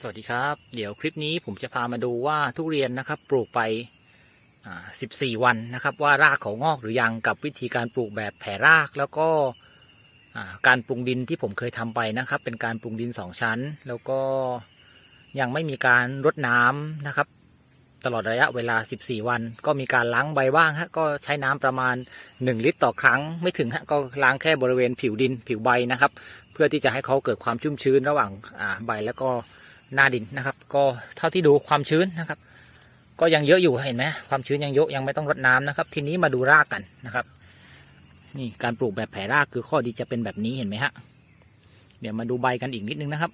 สวัสดีครับ เดี๋ยวคลิปนี้ผมจะพามาดูว่าทุเรียนนะครับ ปลูกไป 14 วันนะครับ ว่ารากเขางอกหรือยังกับวิธีการปลูกแบบแผ่รากแล้วก็การปรุงดินที่ผมเคยทำไปนะครับ เป็นการปรุงดินสองชั้น แล้วก็ยังไม่มีการรดน้ำนะครับ ตลอดระยะเวลา 14 วัน ก็มีการล้างใบบ้างฮะก็ใช้น้ำประมาณ 1 ลิตรต่อครั้งไม่ถึงฮะก็ล้างแค่บริเวณผิวดินผิวใบนะครับ เพื่อที่จะให้เขาเกิดความชุ่มชื้นระหว่างใบแล้วก็ นาดินนะครับ ก็เท่าที่ดูความชื้นนะครับ ก็ยังเยอะอยู่เห็นไหมความชื้นยังเยอะยังไม่ต้องรดน้ำนะครับ ทีนี้มาดูรากกันนะครับ นี่การปลูกแบบแผ่รากคือข้อดีจะเป็นแบบนี้เห็นไหมฮะเดี๋ยวมาดูใบกันอีกนิดนึงนะครับ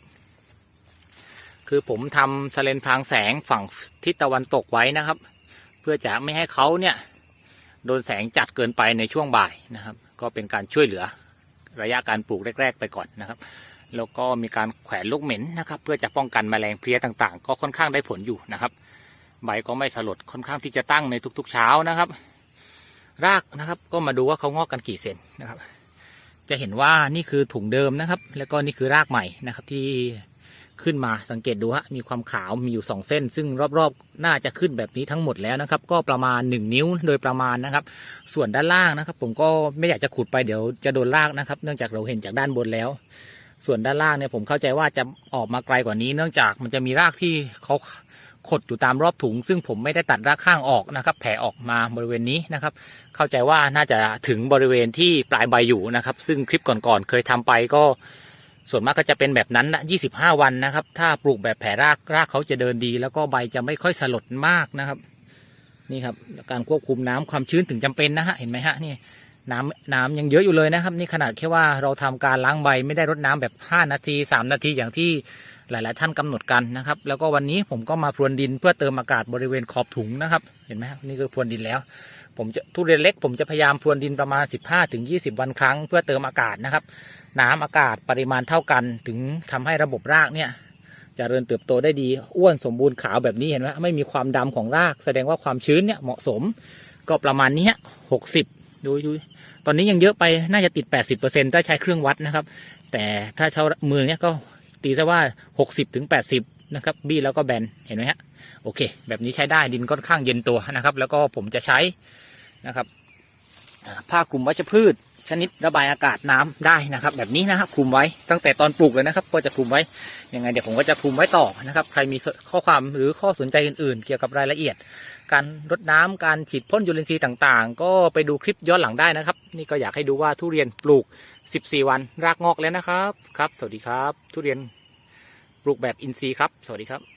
คือผมทำสเลนพรางแสงฝั่งทิศตะวันตกไว้นะครับ เพื่อจะไม่ให้เขาเนี่ยโดนแสงจัดเกินไปในช่วงบ่ายนะครับ ก็เป็นการช่วยเหลือระยะการปลูกแรก ๆ ไปก่อนนะครับ แล้วก็มีการแขวนลูกเหม็นนะครับ เพื่อจะป้องกันแมลงเพลี้ยต่างๆ ก็ค่อนข้างได้ผลอยู่นะครับ ใบก็ไม่สลดค่อนข้างที่จะตั้งในทุกๆเช้านะครับ รากนะครับก็มาดูว่าเขางอกกันกี่เซนนะครับ จะเห็นว่านี่คือถุงเดิมนะครับ แล้วก็นี่คือรากใหม่นะครับที่ขึ้นมาสังเกตดูฮะมีความขาวมีอยู่สองเส้น ซึ่งรอบๆ น่าจะขึ้นแบบนี้ทั้งหมดแล้วนะครับ ก็ประมาณ 1 นิ้วโดยประมาณนะครับ ส่วนด้านล่างนะครับ ผมก็ไม่อยากจะขุดไปเดี๋ยวจะโดนรากนะครับ เนื่องจากเราเห็นจากด้านบนแล้ว ส่วนด้านล่างเนี่ยผมเข้าใจว่าจะออกมาไกลกว่านี้ เนื่องจากมันจะมีรากที่เขาขดอยู่ตามรอบถุง ซึ่งผมไม่ได้ตัดรากข้างออกนะครับ แผ่ออกมาบริเวณนี้นะครับ เข้าใจว่าน่าจะถึงบริเวณที่ปลายใบอยู่นะครับ ซึ่งคลิปก่อนๆเคยทำไปก็ส่วนมากก็จะเป็นแบบนั้นนะ25 วันนะครับ ถ้าปลูกแบบแผ่ราก รากเขาจะเดินดี แล้วก็ใบจะไม่ค่อยสลดมากนะครับ นี่ครับ การควบคุมน้ำความชื้นถึงจำเป็นนะฮะ เห็นไหมฮะ นี่ น้ำน้ำยังเยอะอยู่เลยนะครับ นี่ขนาดแค่ว่าเราทำการล้างใบไม่ได้รดน้ำแบบ 5 นาที 3 นาทีอย่างที่หลาย ๆ ท่านกำหนดกันนะครับ แล้วก็วันนี้ผมก็มาพรวนดินเพื่อเติมอากาศบริเวณขอบถุงนะครับ เห็นไหมนี่คือพรวนดินแล้ว ผมจะทุเรียนเล็ก ผมจะพยายามพรวนดินประมาณ 15-20 วันครั้ง เพื่อเติมอากาศนะครับ น้ำอากาศปริมาณเท่ากัน ถึงทำให้ระบบรากเนี่ยจเจริญเติบโตได้ดีอ้วนสมบูรณ์ขาวแบบนี้เห็นไหมไม่มีความดำของราก แสดงว่าความชื้นเนี่ยเหมาะสม ก็ประมาณนี้หกสิบดูดู ตอนนี้ยังเยอะไปน่าจะติด 80%ถ้าใช้เครื่องวัดนะครับ แต่ถ้าใช้มือเนี่ยก็ตีซะว่า 60ถึง80นะครับบี้แล้วก็แบนเห็นไหมฮะโอเค แบบนี้ใช้ได้ดินค่อนข้างเย็นตัวนะครับ แล้วก็ผมจะใช้นะครับผ้าคลุมวัชพืช ชนิดระบายอากาศน้ำได้นะครับ แบบนี้นะครับคลุมไว้ตั้งแต่ตอนปลูกเลยนะครับ ก็จะคลุมไว้ยังไงเดี๋ยวผมก็จะคลุมไว้ต่อนะครับ ใครมีข้อความหรือข้อสนใจอื่น ๆ เกี่ยวกับรายละเอียด การรดน้ำการฉีดพ่นจุลินทรีย์ต่างๆ ก็ไปดูคลิปย้อนหลังได้นะครับ นี่ก็อยากให้ดูว่าทุเรียนปลูก 14 วันรากงอกแล้วนะครับครับ สวัสดีครับ ทุเรียนปลูกแบบอินทรีย์ครับ สวัสดีครับ